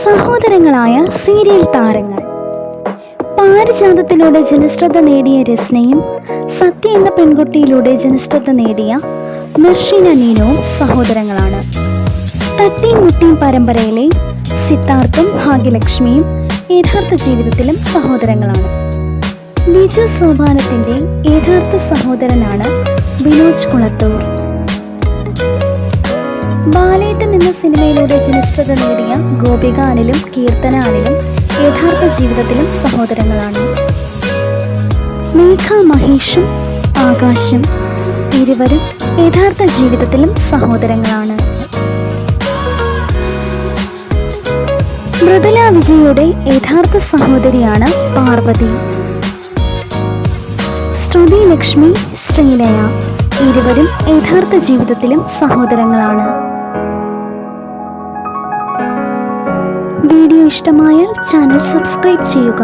സഹോദരങ്ങളായ serial താരങ്ങൾ. പാരിജാതത്തിലൂടെ ജനശ്രദ്ധ നേടിയ രസ്നയും സത്യ എന്ന പെൺകുട്ടിയിലൂടെ ജനശ്രദ്ധ നേടിയ മെർഷിന നീനവും സഹോദരങ്ങളാണ്. തട്ടിയും മുട്ടിയും പരമ്പരയിലെ സിദ്ധാർത്ഥും ഭാഗ്യലക്ഷ്മിയും യഥാർത്ഥ ജീവിതത്തിലും സഹോദരങ്ങളാണ്. ബിജു സോപാനത്തിന്റെ യഥാർത്ഥ സഹോദരനാണ് വിനോജ് കുളത്തൂർ. ബാലേട്ടൻ എന്ന സിനിമയിലൂടെ ജനിഷ്ഠത നേടിയ ഗോപിക അനിലും കീർത്തന അനിലും യഥാർത്ഥ ജീവിതത്തിലും സഹോദരങ്ങളാണ്. മേഘ മഹേഷും ആകാശും ഇരുവരും യഥാർത്ഥ ജീവിതത്തിലും സഹോദരങ്ങളാണ്. മൃദുല വിജയുടെ യഥാർത്ഥ സഹോദരിയാണ് പാർവതി. ശ്രുതി ലക്ഷ്മി ശ്രീലയ ഇരുവരും യഥാർത്ഥ ജീവിതത്തിലും സഹോദരങ്ങളാണ്. വീഡിയോ ഇഷ്ടമായാൽ ചാനൽ സബ്സ്ക്രൈബ് ചെയ്യുക.